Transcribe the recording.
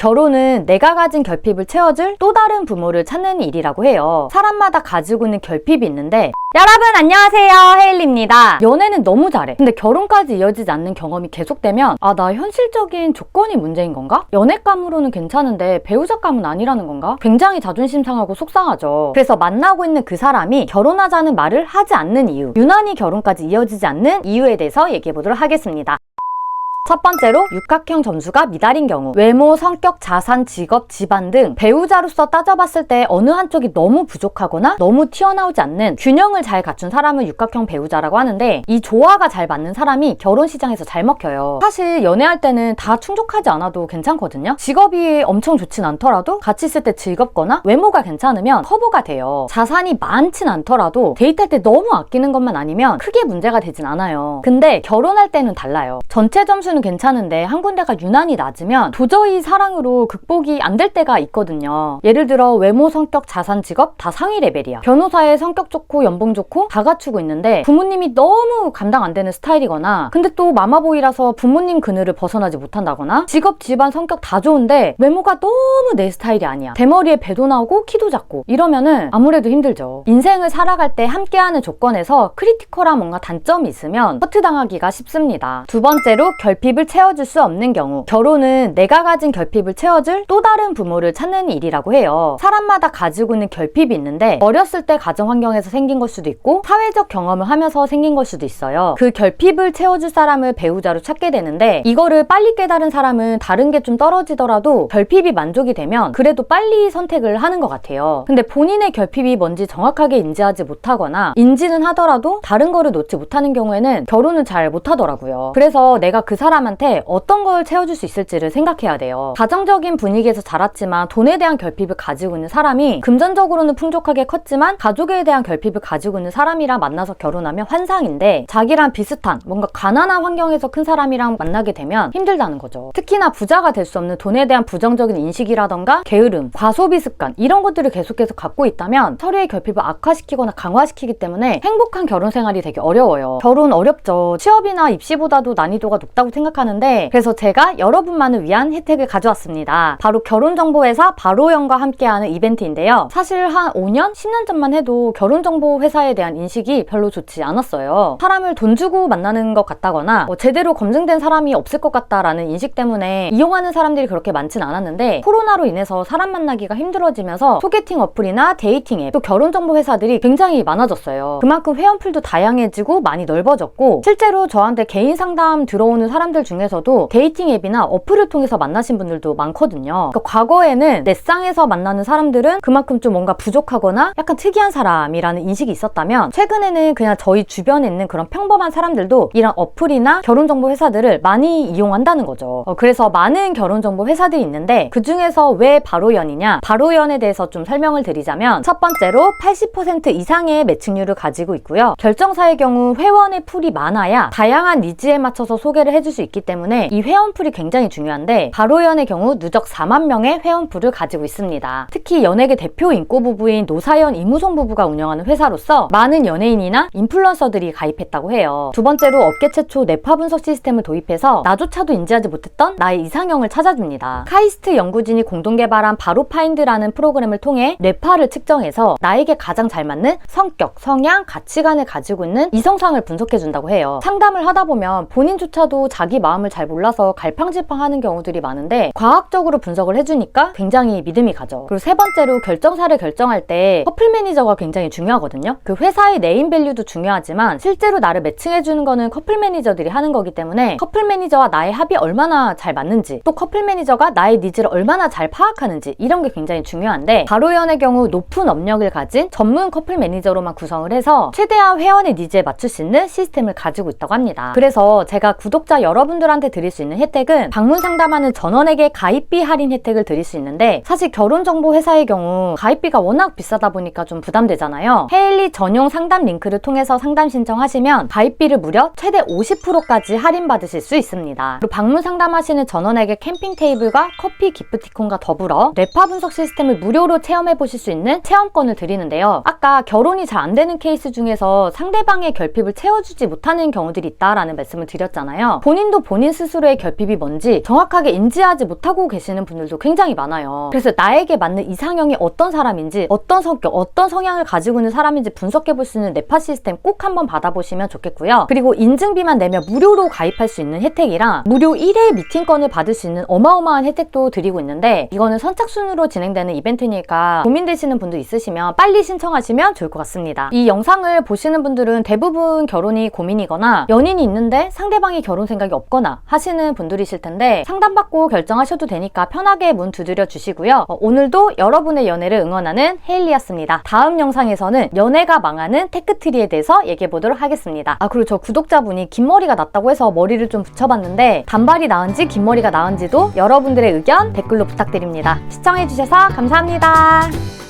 결혼은 내가 가진 결핍을 채워줄 또 다른 부모를 찾는 일이라고 해요. 사람마다 가지고 있는 결핍이 있는데 여러분 안녕하세요 헤일리입니다. 연애는 너무 잘해. 근데 결혼까지 이어지지 않는 경험이 계속되면 아 나 현실적인 조건이 문제인 건가? 연애감으로는 괜찮은데 배우자감은 아니라는 건가? 굉장히 자존심 상하고 속상하죠. 그래서 만나고 있는 그 사람이 결혼하자는 말을 하지 않는 이유, 유난히 결혼까지 이어지지 않는 이유에 대해서 얘기해 보도록 하겠습니다. 첫 번째로 육각형 점수가 미달인 경우 외모, 성격, 자산, 직업, 집안 등 배우자로서 따져봤을 때 어느 한쪽이 너무 부족하거나 너무 튀어나오지 않는 균형을 잘 갖춘 사람을 육각형 배우자라고 하는데 이 조화가 잘 맞는 사람이 결혼 시장에서 잘 먹혀요. 사실 연애할 때는 다 충족하지 않아도 괜찮거든요. 직업이 엄청 좋진 않더라도 같이 있을 때 즐겁거나 외모가 괜찮으면 커버가 돼요. 자산이 많진 않더라도 데이트할 때 너무 아끼는 것만 아니면 크게 문제가 되진 않아요. 근데 결혼할 때는 달라요. 전체 점수는 괜찮은데 한 군데가 유난히 낮으면 도저히 사랑으로 극복이 안 될 때가 있거든요. 예를 들어 외모, 성격, 자산, 직업 다 상위 레벨이야. 변호사의 성격 좋고 연봉 좋고 다 갖추고 있는데 부모님이 너무 감당 안 되는 스타일이거나 근데 또 마마보이라서 부모님 그늘을 벗어나지 못한다거나 직업, 집안, 성격 다 좋은데 외모가 너무 내 스타일이 아니야. 대머리에 배도 나오고 키도 작고 이러면은 아무래도 힘들죠. 인생을 살아갈 때 함께하는 조건에서 크리티컬한 뭔가 단점이 있으면 허트당하기가 쉽습니다. 두 번째로 결 핍을 채워줄 수 없는 경우 결혼은 내가 가진 결핍을 채워줄 또 다른 부모를 찾는 일이라고 해요. 사람마다 가지고 있는 결핍이 있는데 어렸을 때 가정 환경에서 생긴 걸 수도 있고 사회적 경험을 하면서 생긴 걸 수도 있어요. 그 결핍을 채워줄 사람을 배우자로 찾게 되는데 이거를 빨리 깨달은 사람은 다른 게 좀 떨어지더라도 결핍이 만족이 되면 그래도 빨리 선택을 하는 것 같아요. 근데 본인의 결핍이 뭔지 정확하게 인지하지 못하거나 인지는 하더라도 다른 거를 놓지 못하는 경우에는 결혼을 잘 못하더라고요. 그래서 내가 그 사람 한테 어떤 걸 채워줄 수 있을지를 생각해야 돼요. 가정적인 분위기에서 자랐지만 돈에 대한 결핍을 가지고 있는 사람이 금전적으로는 풍족하게 컸지만 가족에 대한 결핍을 가지고 있는 사람이랑 만나서 결혼하면 환상인데 자기랑 비슷한 뭔가 가난한 환경에서 큰 사람이랑 만나게 되면 힘들다는 거죠. 특히나 부자가 될 수 없는 돈에 대한 부정적인 인식이라던가 게으름, 과소비 습관 이런 것들을 계속해서 갖고 있다면 서로의 결핍을 악화시키거나 강화시키기 때문에 행복한 결혼 생활이 되게 어려워요. 결혼 어렵죠. 취업이나 입시보다도 난이도가 높다고 생각하는데 그래서 제가 여러분만을 위한 혜택을 가져왔습니다. 바로 결혼정보회사 바로연과 함께하는 이벤트인데요. 사실 한 5년, 10년 전만 해도 결혼정보 회사에 대한 인식이 별로 좋지 않았어요. 사람을 돈 주고 만나는 것 같다거나 뭐 제대로 검증된 사람이 없을 것 같다라는 인식 때문에 이용하는 사람들이 그렇게 많진 않았는데 코로나로 인해서 사람 만나기가 힘들어지면서 소개팅 어플이나 데이팅 앱, 또 결혼정보 회사들이 굉장히 많아졌어요. 그만큼 회원풀도 다양해지고 많이 넓어졌고 실제로 저한테 개인 상담 들어오는 사람 들 중에서도 데이팅 앱이나 어플을 통해서 만나신 분들도 많거든요. 그러니까 과거에는 넷상에서 만나는 사람들은 그만큼 좀 뭔가 부족하거나 약간 특이한 사람이라는 인식이 있었다면 최근에는 그냥 저희 주변에 있는 그런 평범한 사람들도 이런 어플이나 결혼정보 회사들을 많이 이용한다는 거죠. 어, 그래서 많은 결혼정보 회사들이 있는데 그 중에서 왜 바로연이냐? 바로연에 대해서 좀 설명을 드리자면 첫 번째로 80% 이상의 매칭률을 가지고 있고요. 결정사의 경우 회원의 풀이 많아야 다양한 니즈에 맞춰서 소개를 해줄 수 있기 때문에 이 회원풀이 굉장히 중요한데 바로연의 경우 누적 4만 명의 회원풀을 가지고 있습니다. 특히 연예계 대표 인꼬 부부인 노사연 이무송 부부가 운영하는 회사로서 많은 연예인이나 인플루언서들이 가입했다고 해요. 두 번째로 업계 최초 뇌파 분석 시스템을 도입해서 나조차도 인지하지 못했던 나의 이상형을 찾아줍니다. 카이스트 연구진이 공동 개발한 바로파인드라는 프로그램을 통해 뇌파를 측정해서 나에게 가장 잘 맞는 성격, 성향, 가치관을 가지고 있는 이성상을 분석해 준다고 해요. 상담을 하다 보면 본인조차도 자기 마음을 잘 몰라서 갈팡질팡하는 경우들이 많은데 과학적으로 분석을 해주니까 굉장히 믿음이 가죠. 그리고 세 번째로 결정사를 결정할 때 커플 매니저가 굉장히 중요하거든요. 그 회사의 네임 밸류도 중요하지만 실제로 나를 매칭해주는 거는 커플 매니저들이 하는 거기 때문에 커플 매니저와 나의 합이 얼마나 잘 맞는지 또 커플 매니저가 나의 니즈를 얼마나 잘 파악하는지 이런 게 굉장히 중요한데 바로연의 경우 높은 업력을 가진 전문 커플 매니저로만 구성을 해서 최대한 회원의 니즈에 맞출 수 있는 시스템을 가지고 있다고 합니다. 그래서 제가 구독자 여러 분들한테 드릴 수 있는 혜택은 방문 상담하는 전원에게 가입비 할인 혜택을 드릴 수 있는데 사실 결혼정보 회사의 경우 가입비가 워낙 비싸다 보니까 좀 부담되잖아요. 헤일리 전용 상담 링크를 통해서 상담 신청하시면 가입비를 무려 최대 50%까지 할인받으실 수 있습니다. 그리고 방문 상담하시는 전원에게 캠핑 테이블과 커피 기프티콘과 더불어 뇌파 분석 시스템을 무료로 체험해 보실 수 있는 체험권을 드리는데요. 아까 결혼이 잘 안 되는 케이스 중에서 상대방의 결핍을 채워주지 못하는 경우들이 있다라는 말씀을 드렸잖아요. 본인의 본인도 본인 스스로의 결핍이 뭔지 정확하게 인지하지 못하고 계시는 분들도 굉장히 많아요. 그래서 나에게 맞는 이상형이 어떤 사람인지, 어떤 성격, 어떤 성향을 가지고 있는 사람인지 분석해 볼 수 있는 뇌파 시스템 꼭 한번 받아보시면 좋겠고요. 그리고 인증비만 내면 무료로 가입할 수 있는 혜택이랑 무료 1회 미팅권을 받을 수 있는 어마어마한 혜택도 드리고 있는데 이거는 선착순으로 진행되는 이벤트니까 고민되시는 분도 있으시면 빨리 신청하시면 좋을 것 같습니다. 이 영상을 보시는 분들은 대부분 결혼이 고민이거나 연인이 있는데 상대방이 결혼 생각 이 없거나 하시는 분들이실 텐데 상담받고 결정하셔도 되니까 편하게 문 두드려 주시고요. 어, 오늘도 여러분의 연애를 응원하는 헤일리였습니다. 다음 영상에서는 연애가 망하는 테크트리에 대해서 얘기해 보도록 하겠습니다. 아 그리고 저 구독자분이 긴 머리가 났다고 해서 머리를 좀 붙여봤는데 단발이 나은지 긴 머리가 나은지도 여러분들의 의견 댓글로 부탁드립니다. 시청해 주셔서 감사합니다.